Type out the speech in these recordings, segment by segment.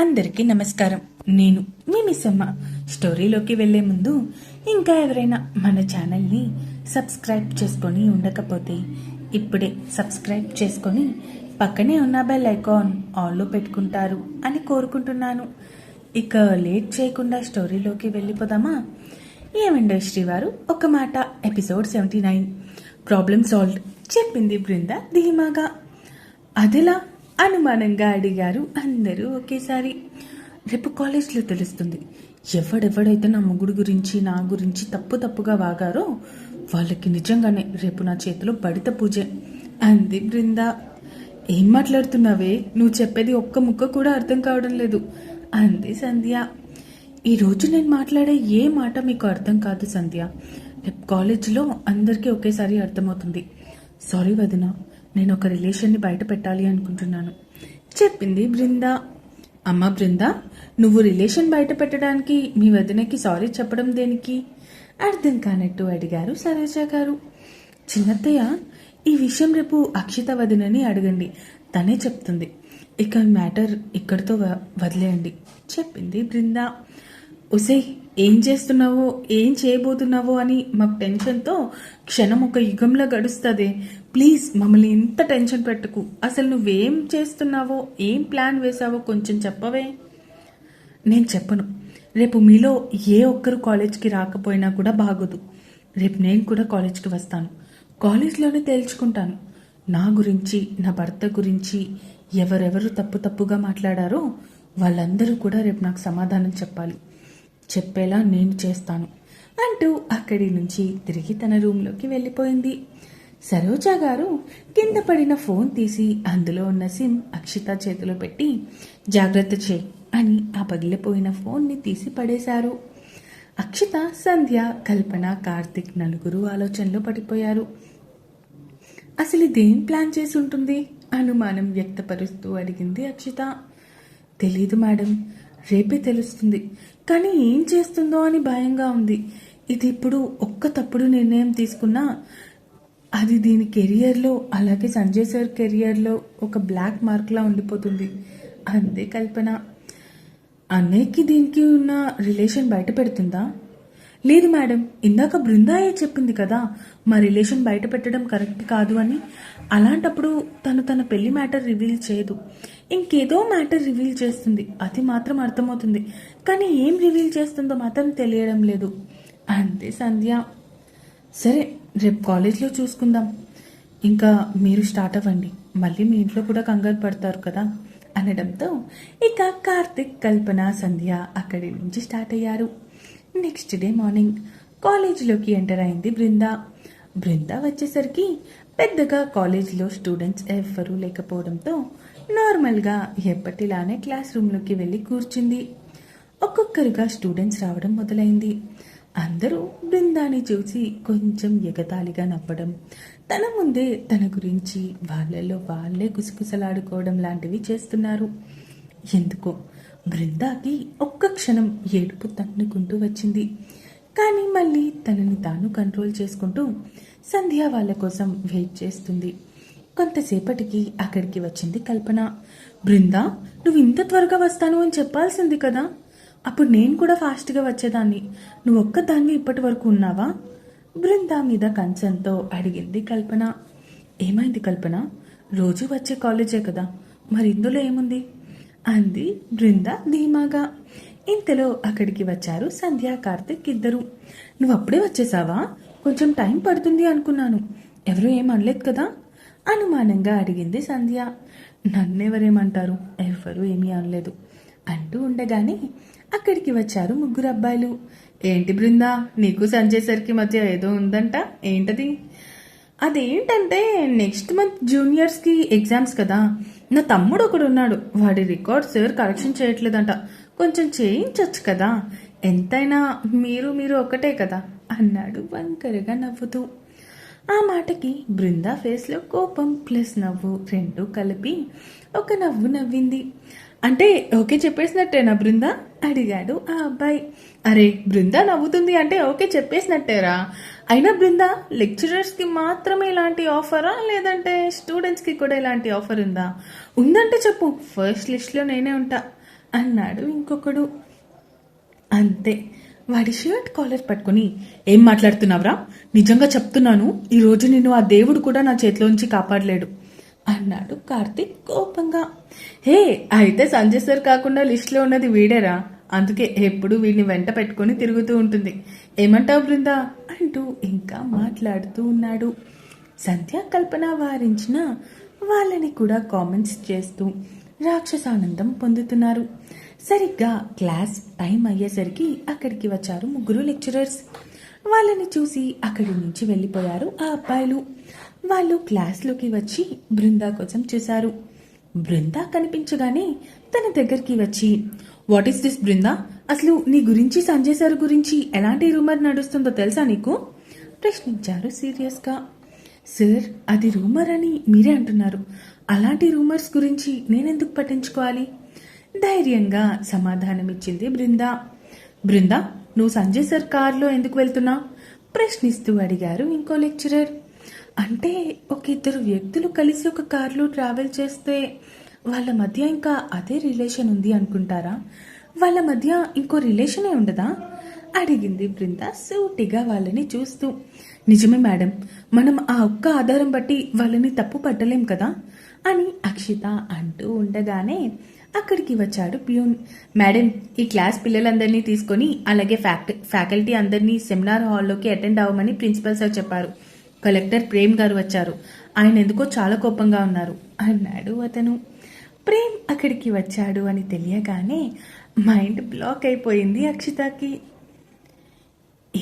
అందరికీ నమస్కారం. నేను మీ మిస్సమ్మ. స్టోరీలోకి వెళ్ళే ముందు ఇంకా ఎవరైనా మన ఛానల్ని సబ్స్క్రైబ్ చేసుకొని ఉండకపోతే ఇప్పుడే సబ్స్క్రైబ్ చేసుకొని పక్కనే ఉన్న బెల్ ఐకాన్ ఆల్లో పెట్టుకుంటారు అని కోరుకుంటున్నాను. ఇక లేట్ చేయకుండా స్టోరీలోకి వెళ్ళిపోదామా? ఏమండో శ్రీవారు ఒక మాట. Episode seventy nine. Problem solve చెప్పింది బృంద ధీమాగా. అదిలా అనుమానంగా అడిగారు అందరూ ఒకేసారి. రేపు కాలేజ్లో తెలుస్తుంది. ఎవడెవడైతే నా ముగ్గురు గురించి నా గురించి తప్పు తప్పుగా వాగారో వాళ్ళకి నిజంగానే రేపు నా చేతిలో బడిత పూజే. అంది బృంద. ఏం మాట్లాడుతున్నావే? నువ్వు చెప్పేది ఒక్క ముక్క కూడా అర్థం కావడం లేదు అంది సంధ్య. ఈరోజు నేను మాట్లాడే ఏ మాట మీకు అర్థం కాదు సంధ్య. రేపు కాలేజీలో అందరికీ ఒకేసారి అర్థమవుతుంది. సారీ వదినా. నేను ఒక రిలేషన్ని బయట పెట్టాలి అనుకుంటున్నాను. చెప్పింది బృంద. అమ్మ బృంద నువ్వు రిలేషన్ బయట పెట్టడానికి మీ వదినకి సారీ చెప్పడం దేనికి? అర్థం కానట్టు అడిగారు సరోజ గారు. చిన్నత్తయ్య ఈ విషయం రేపు అక్షిత వదినని అడగండి. తనే చెప్తుంది. ఇక మ్యాటర్ ఇక్కడితో వదిలేయండి. చెప్పింది బృంద. ఉసే ఏం చేస్తున్నావో ఏం చేయబోతున్నావో అని మాకు టెన్షన్తో క్షణం ఒక యుగంలో గడుస్తుంది. ప్లీజ్ మమ్మల్ని ఇంత టెన్షన్ పెట్టకు. అసలు నువ్వేం చేస్తున్నావో ఏం ప్లాన్ వేసావో కొంచెం చెప్పవే. నేను చెప్పను. రేపు మీలో ఏ ఒక్కరు కాలేజ్కి రాకపోయినా కూడా బాగోదు. రేపు నేను కూడా కాలేజ్కి వస్తాను. కాలేజ్లోనే తేల్చుకుంటాను. నా గురించి నా భర్త గురించి ఎవరెవరు తప్పు తప్పుగా మాట్లాడారో వాళ్ళందరూ కూడా రేపు నాకు సమాధానం చెప్పాలి. చెప్పేలా నేను చేస్తాను అంటూ అక్కడి నుంచి తిరిగి తన రూంలోకి వెళ్ళిపోయింది. సరోజ గారు కింద పడిన ఫోన్ తీసి అందులో ఉన్న సిమ్ అక్షిత చేతిలో పెట్టి జాగ్రత్త చేయి అని ఆ పగిలిపోయిన ఫోన్ని తీసి పడేశారు. అక్షిత సంధ్య కల్పన కార్తిక్ నలుగురు ఆలోచనలో పడిపోయారు. అసలు ఇదేం ప్లాన్ చేసి ఉంటుంది అనుమానం వ్యక్తపరుస్తూ అడిగింది అక్షిత. తెలీదు మేడం. రేపే తెలుస్తుంది. కానీ ఏం చేస్తుందో అని భయంగా ఉంది. ఇది ఇప్పుడు ఒక్క తప్పుడు నిర్ణయం తీసుకున్నా అది దీని కెరియర్లో అలాగే సంజయ్ సార్ కెరియర్లో ఒక బ్లాక్ మార్క్లా ఉండిపోతుంది. అందే కల్పన. అన్నయ్యకి దీనికి ఉన్న రిలేషన్ బయట పెడుతుందా? లేదు మేడం ఇందాక బృందాయే చెప్పింది కదా మా రిలేషన్ బయట పెట్టడం కరెక్ట్ కాదు అని. అలాంటప్పుడు తను తన పెళ్ళి మ్యాటర్ రివీల్ చేయదు. ఇంకేదో మ్యాటర్ రివీల్ చేస్తుంది అది మాత్రం అర్థమవుతుంది. కానీ ఏం రివీల్ చేస్తుందో మాత్రం తెలియడం లేదు. అంతే సంధ్య. సరే రేపు కాలేజ్లో చూసుకుందాం. ఇంకా మీరు స్టార్ట్ అవ్వండి మళ్ళీ మీ ఇంట్లో కూడా కంగారు పడతారు కదా అనడంతో ఇక కార్తిక్ కల్పన సంధ్య అక్కడి నుంచి స్టార్ట్ అయ్యారు. నెక్స్ట్ డే మార్నింగ్ కాలేజీలోకి ఎంటర్ అయింది బృంద. బృంద వచ్చేసరికి పెద్దగా కాలేజీలో స్టూడెంట్స్ ఎవ్వరూ లేకపోవడంతో నార్మల్గా ఎప్పటిలానే క్లాస్ రూమ్లోకి వెళ్ళి కూర్చుంది. ఒక్కొక్కరుగా స్టూడెంట్స్ రావడం మొదలైంది. అందరూ బృందాన్ని చూసి కొంచెం ఎగతాళిగా నవ్వడం తన ముందే తన గురించి వాళ్ళలో వాళ్ళే గుసగుసలాడుకోవడం లాంటివి చేస్తున్నారు. ఎందుకో బృందాకి ఒక్క క్షణం ఏడుపు తన్నుకుంటూ వచ్చింది. కానీ మళ్ళీ తనని తాను కంట్రోల్ చేసుకుంటూ సంధ్య వాళ్ళ కోసం వెయిట్ చేస్తుంది. కొంతసేపటికి అక్కడికి వచ్చింది కల్పన. బృందా నువ్వు ఇంత త్వరగా వస్తాను అని చెప్పాల్సింది కదా. అప్పుడు నేను కూడా ఫాస్ట్గా వచ్చేదాన్ని. నువ్వు ఒక్కదాన్ని ఇప్పటి వరకు ఉన్నావా? బృందా మీద కంచంతో అడిగింది కల్పన. ఏమైంది కల్పన? రోజు వచ్చే కాలేజే కదా. మరి ఇందులో ఏముంది? అంది బృంద ధీమాగా. ఇంతలో అక్కడికి వచ్చారు సంధ్య కార్తిక్ ఇద్దరు. నువ్వు అప్పుడే వచ్చేసావా? కొంచెం టైం పడుతుంది అనుకున్నాను. ఎవరు ఏం అనలేదు కదా? అనుమానంగా అడిగింది సంధ్య. నన్నెవరేమంటారు? ఎవరు ఏమీ అనలేదు. అంటూ ఉండగానే అక్కడికి వచ్చారు ముగ్గురు అబ్బాయిలు. ఏంటి బృందా? నీకు సంజయ్ సర్కి మధ్య ఏదో ఉందంట? ఏంటది? అదేంటంటే నెక్స్ట్ మంత్ జూనియర్స్కి ఎగ్జామ్స్ కదా. నా తమ్ముడు ఒకడు ఉన్నాడు. వాడి రికార్డ్ సార్ కరెక్షన్ చేయట్లేదంట. కొంచెం చేయించవచ్చు కదా. ఎంతైనా మీరు మీరు ఒకటే కదా అన్నాడు వంకరగా నవ్వుతూ. ఆ మాటకి బృందా ఫేస్లో కోపం ప్లస్ నవ్వు రెండు కలిపి ఒక నవ్వు నవ్వింది. అంటే ఓకే చెప్పేసినట్టేనా బృందా? అడిగాడు ఆ అబ్బాయి. అరే బృందా నవ్వుతుంది అంటే ఓకే చెప్పేసినట్టేరా? అయినా బృంద లెక్చరర్స్కి మాత్రమే ఇలాంటి ఆఫరా లేదంటే స్టూడెంట్స్కి కూడా ఇలాంటి ఆఫర్ ఉందా? ఉందంటే చెప్పు. ఫస్ట్ లిస్ట్లో నేనే ఉంటా. అన్నాడు ఇంకొకడు. అంతే. వాడి షర్ట్ కాలర్ పట్టుకుని ఏం మాట్లాడుతున్నావురా? నిజంగా చెప్తున్నాను. ఈరోజు నిన్ను ఆ దేవుడు కూడా నా చేతిలోంచి కాపాడలేడు. అన్నాడు కార్తీక్ కోపంగా. హే అయితే సంజయ్ సార్ కాకుండా లిస్ట్లో ఉన్నది వీడేరా? అందుకే ఎప్పుడు వీడిని వెంట పెట్టుకొని తిరుగుతూ ఉంటుంది. ఏమంటావు బృందా? అంటూ ఇంకా మాట్లాడుతూ ఉన్నాడు. సంధ్యా కల్పన వారించిన వాళ్ళని కూడా కామెంట్స్ చేస్తూ రాక్షసానందం పొందుతున్నారు. సరిగ్గా క్లాస్ టైం అయ్యేసరికి అక్కడికి వచ్చారు ముగ్గురు లెక్చరర్స్. వాళ్ళని చూసి అక్కడి నుంచి వెళ్ళిపోయారు ఆ అబ్బాయిలు. వాళ్ళు క్లాస్లోకి వచ్చి బృందా కోసం చూశారు. బృందా కనిపించగానే తన దగ్గరికి వచ్చి వాట్ ఈస్ దిస్ బృందా? అసలు నీ గురించి సంజయ్ సార్ గురించి ఎలాంటి రూమర్ నడుస్తుందో తెలుసా నీకు? ప్రశ్నించారు సీరియస్గా. సార్ అది రూమర్ అని మీరే అంటున్నారు. అలాంటి రూమర్స్ గురించి నేనెందుకు పట్టించుకోవాలి? ధైర్యంగా సమాధానమిచ్చింది బృందా. బృందా నువ్వు సంజయ్ సార్ కారులో ఎందుకు వెళ్తున్నా ప్రశ్నిస్తూ అడిగారు ఇంకో లెక్చరర్. అంటే ఒక ఇద్దరు వ్యక్తులు కలిసి ఒక కారులో ట్రావెల్ చేస్తే వాళ్ళ మధ్య ఇంకా అదే రిలేషన్ ఉంది అనుకుంటారా? వాళ్ళ మధ్య ఇంకో రిలేషనే ఉండదా? అడిగింది బృంద సూటిగా వాళ్ళని చూస్తూ. నిజమే మేడం మనం ఆ ఒక్క ఆధారం బట్టి వాళ్ళని తప్పు పట్టలేం కదా? అని అక్షిత అంటూ ఉండగానే అక్కడికి వచ్చాడు ప్యూన్. మేడం ఈ క్లాస్ పిల్లలందరినీ తీసుకొని అలాగే ఫ్యాక్ ఫ్యాకల్టీ అందరినీ సెమినార్ హాల్లోకి అటెండ్ అవ్వమని ప్రిన్సిపల్ సార్ చెప్పారు. కలెక్టర్ ప్రేమ్ గారు వచ్చారు. ఆయన ఎందుకో చాలా కోపంగా ఉన్నారు. అన్నాడు అతను. ప్రేమ్ అక్కడికి వచ్చాడు అని తెలియగానే మైండ్ బ్లాక్ అయిపోయింది అక్షితకి.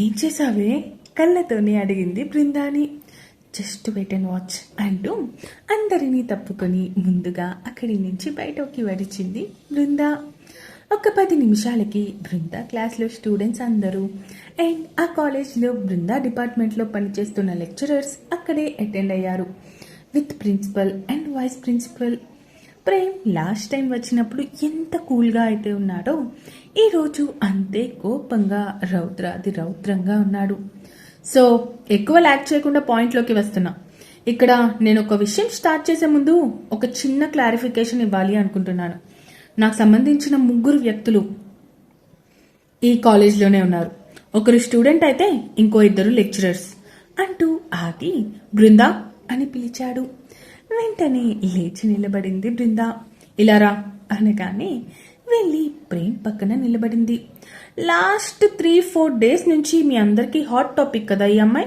ఏం చేసావే కళ్ళతోనే అడిగింది బృందాని. జస్ట్ వెయిట్ అండ్ వాచ్ అంటూ అందరినీ తప్పుకొని ముందుగా అక్కడి నుంచి బయటకి వడిచింది బృందా. ఒక పది నిమిషాలకి బృంద క్లాస్లో స్టూడెంట్స్ అందరూ. అండ్ ఆ కాలేజ్లో బృంద డిపార్ట్మెంట్లో పనిచేస్తున్న లెక్చరర్స్ అక్కడే అటెండ్ అయ్యారు. With principal and vice principal. Prem last time వచ్చినప్పుడు ఎంత కూల్గా అయితే ఉన్నాడో ఈరోజు అంతే కోపంగా రౌద్రాది రౌద్రంగా ఉన్నాడు. సో ఎక్కువ ల్యాక్ చేయకుండా పాయింట్లోకి వస్తున్నా. ఇక్కడ నేను ఒక విషయం స్టార్ట్ చేసే ముందు ఒక చిన్న క్లారిఫికేషన్ ఇవ్వాలి అనుకుంటున్నాను. నాకు సంబంధించిన ముగ్గురు వ్యక్తులు ఈ కాలేజ్లోనే ఉన్నారు. ఒకరు స్టూడెంట్ అయితే ఇంకో ఇద్దరు లెక్చరర్స్ అంటూ ఆగి బృందా అని పిలిచాడు. వెంటనే లేచి నిలబడింది బృందా. ఇలారా అనగానే వెళ్ళి ప్రేమ్ పక్కన నిలబడింది. లాస్ట్ త్రీ ఫోర్ డేస్ నుంచి మీ అందరికీ హాట్ టాపిక్ కదా ఈ అమ్మాయి?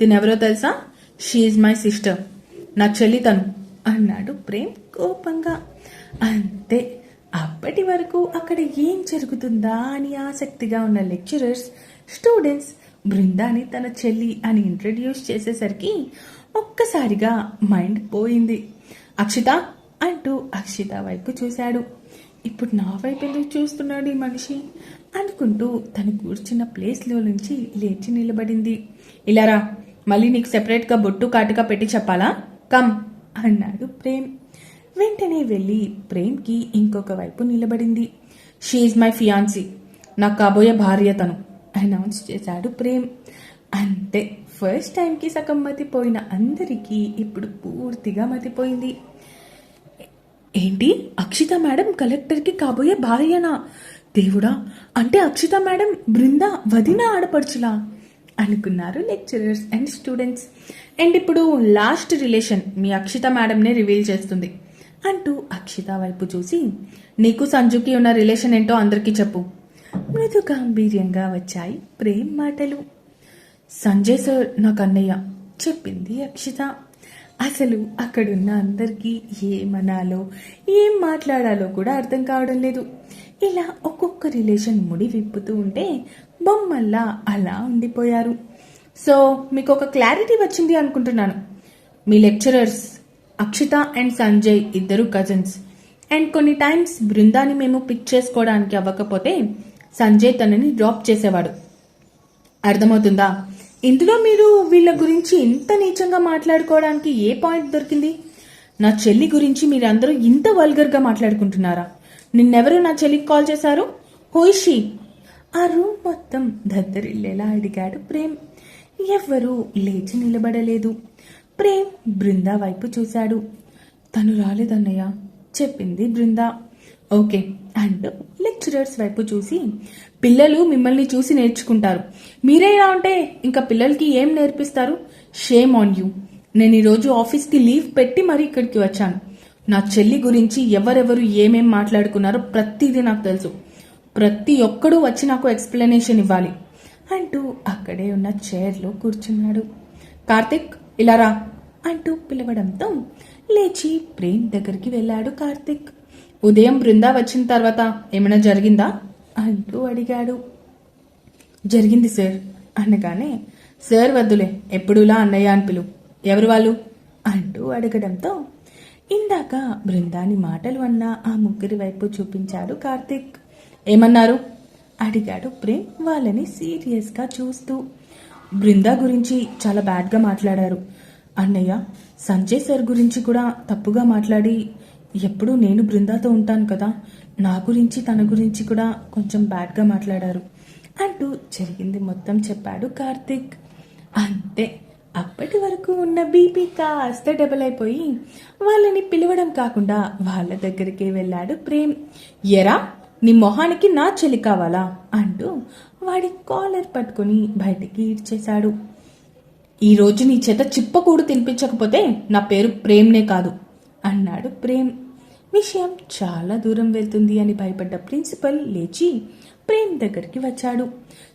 తినెవరో తెలుసా? She my sister. నా చెల్లి తను అన్నాడు ప్రేమ్ కోపంగా. అంతే. అప్పటి వరకు అక్కడ ఏం జరుగుతుందా అని ఆసక్తిగా ఉన్న లెక్చరర్స్ స్టూడెంట్స్ బృందాని తన చెల్లి అని ఇంట్రడ్యూస్ చేసేసరికి ఒక్కసారిగా మైండ్ పోయింది. అక్షిత అంటూ అక్షిత వైపు చూశాడు. ఇప్పుడు నా వైపు ఎందుకు చూస్తున్నాడు ఈ మనిషి? అనుకుంటూ తను కూర్చున్న ప్లేస్లో నుంచి లేచి నిలబడింది. ఇలారా మళ్ళీ నీకు సెపరేట్గా బొట్టు కాటుగా పెట్టి చెప్పాలా? కమ్ అన్నాడు ప్రేమ్. వెంటనే వెళ్ళి ప్రేమ్కి ఇంకొక వైపు నిలబడింది. షీఈ్ మై ఫియాన్సీ నాకు కాబోయే భార్య తను అనౌన్స్ చేశాడు ప్రేమ్. అంతే ఫస్ట్ టైంకి సగం మతిపోయిన అందరికీ ఇప్పుడు పూర్తిగా మతిపోయింది. ఏంటి? అక్షిత మేడం కలెక్టర్కి కాబోయే భార్యనా? దేవుడా అంటే అక్షిత మేడం బృంద వదిన ఆడపడుచులా? అనుకున్నారు లెక్చరర్స్ అండ్ స్టూడెంట్స్. అండ్ ఇప్పుడు లాస్ట్ రిలేషన్ మీ అక్షిత మేడంనే రివీల్ చేస్తుంది. అంటూ అక్షిత వైపు చూసి నీకు సంజుకి ఉన్న రిలేషన్ ఏంటో అందరికీ చెప్పు. మృదు గాంభీర్యంగా వచ్చాయి ప్రేమ్ మాటలు. సంజయ్ సార్ నాకు అన్నయ్య చెప్పింది అక్షిత. అసలు అక్కడున్న అందరికీ ఏమనాలో ఏం మాట్లాడాలో కూడా అర్థం కావడం లేదు. ఇలా ఒక్కొక్క రిలేషన్ ముడి విప్పుతూ ఉంటే బొమ్మల్లా అలా ఉండిపోయారు. సో మీకు ఒక క్లారిటీ వచ్చింది అనుకుంటున్నాను. మీ లెక్చరర్స్ అక్షిత అండ్ సంజయ్ ఇద్దరు కజిన్స్ అండ్ కొన్ని టైమ్స్ బృందాన్ని మేము పిక్ చేసుకోవడానికి అవ్వకపోతే సంజయ్ తనని డ్రాప్ చేసేవాడు. అర్థమవుతుందా? ఇందులో మీరు వీళ్ళ గురించి ఇంత నీచంగా మాట్లాడుకోవడానికి ఏ పాయింట్ దొరికింది? నా చెల్లి గురించి మీరందరూ ఇంత వల్గర్గా మాట్లాడుకుంటున్నారా? నిన్నెవరు నా చెల్లికి కాల్ చేశారు? హోయిషి ఆ రూమ్ మొత్తం దద్దరిల్లేలా అడిగాడు ప్రేమ్. ఎవ్వరూ లేచి నిలబడలేదు. ప్రేమ్ బృందా వైపు చూశాడు. తను రాలేదన్నయ్య చెప్పింది బృందా. ఓకే అండ్ లెక్చరర్స్ వైపు చూసి పిల్లలు మిమ్మల్ని చూసి నేర్చుకుంటారు. మీరే ఇలా ఉంటే ఇంకా పిల్లలకి ఏం నేర్పిస్తారు? Shame on you. నేను ఈరోజు ఆఫీస్కి లీవ్ పెట్టి మరీ ఇక్కడికి వచ్చాను. నా చెల్లి గురించి ఎవరెవరు ఏమేం మాట్లాడుకున్నారో ప్రతిదీ నాకు తెలుసు. ప్రతి ఒక్కడూ వచ్చి నాకు ఎక్స్ప్లెనేషన్ ఇవ్వాలి. అంటూ అక్కడే ఉన్న చైర్లో కూర్చున్నాడు. కార్తిక్ ఇలా రా అంటూ పిలవడంతో లేచి ప్రేమ్ దగ్గరికి వెళ్ళాడు కార్తిక్. ఉదయం బృందా వచ్చిన తర్వాత ఏమైనా జరిగిందా? అంటూ అడిగాడు. జరిగింది సార్. అనగానే సార్ వద్దులే. ఎప్పుడులా అన్నయ్య అని పిలు. ఎవరు వాళ్ళు? అంటూ అడగడంతో ఇందాక బృందాని మాటలు అన్న ఆ ముగ్గురి వైపు చూపించాడు కార్తిక్. ఏమన్నారు? అడిగాడు ప్రేమ్ వాళ్ళని సీరియస్గా చూస్తూ. బృందా గురించి చాలా బ్యాడ్గా మాట్లాడారు. అన్నయ్య సంజయ్ సార్ గురించి కూడా తప్పుగా మాట్లాడి ఎప్పుడూ నేను బృందాతో ఉంటాను కదా నా గురించి తన గురించి కూడా కొంచెం బ్యాడ్గా మాట్లాడారు. అంటూ జరిగింది మొత్తం చెప్పాడు కార్తిక్. అంతే అప్పటి వరకు ఉన్న బీపీ కాస్త డబల్ అయిపోయి వాళ్ళని పిలవడం కాకుండా వాళ్ళ దగ్గరికి వెళ్ళాడు ప్రేమ్. ఎరా నీ మొహానికి నా చెలి కావాలా? అంటూ వాడి కాలర్ పట్టుకుని బయటికి ఈడ్చేశాడు. ఈరోజు నీ చేత చిప్పకూడు తినిపించకపోతే నా పేరు ప్రేమ్నే కాదు అన్నాడు ప్రేమ్. విషయం చాలా దూరం వెళ్తుంది అని భయపడ్డ ప్రిన్సిపల్ లేచి ప్రేమ్ దగ్గరికి వచ్చాడు.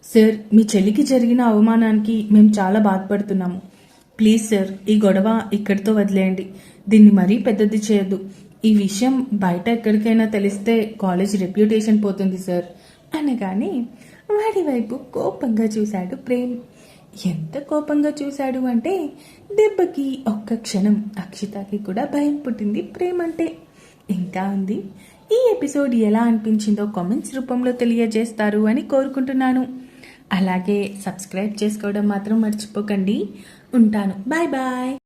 సార్ మీ చెల్లికి జరిగిన అవమానానికి మేము చాలా బాధపడుతున్నాము. ప్లీజ్ సార్ ఈ గొడవ ఇక్కడితో వదిలేయండి. దీన్ని మరీ పెద్దది చేయొద్దు. ఈ విషయం బయట ఎక్కడికైనా తెలిస్తే కాలేజ్ రెప్యుటేషన్ పోతుంది సార్ అనగానే వాడి వైపు కోపంగా చూశాడు ప్రేమ్. ఎంత కోపంగా చూశాడు అంటే దెబ్బకి ఒక్క క్షణం అక్షితకి కూడా భయం పుట్టింది ప్రేమ్ అంటే. ఇంకా ఉంది ఈ ఎపిసోడ్ ఎలా అనిపించిందో కామెంట్స్ రూపంలో తెలియజేస్తారు అని కోరుకుంటున్నాను. అలాగే సబ్స్క్రైబ్ చేసుకోవడం మాత్రం మర్చిపోకండి. ఉంటాను. Bye bye.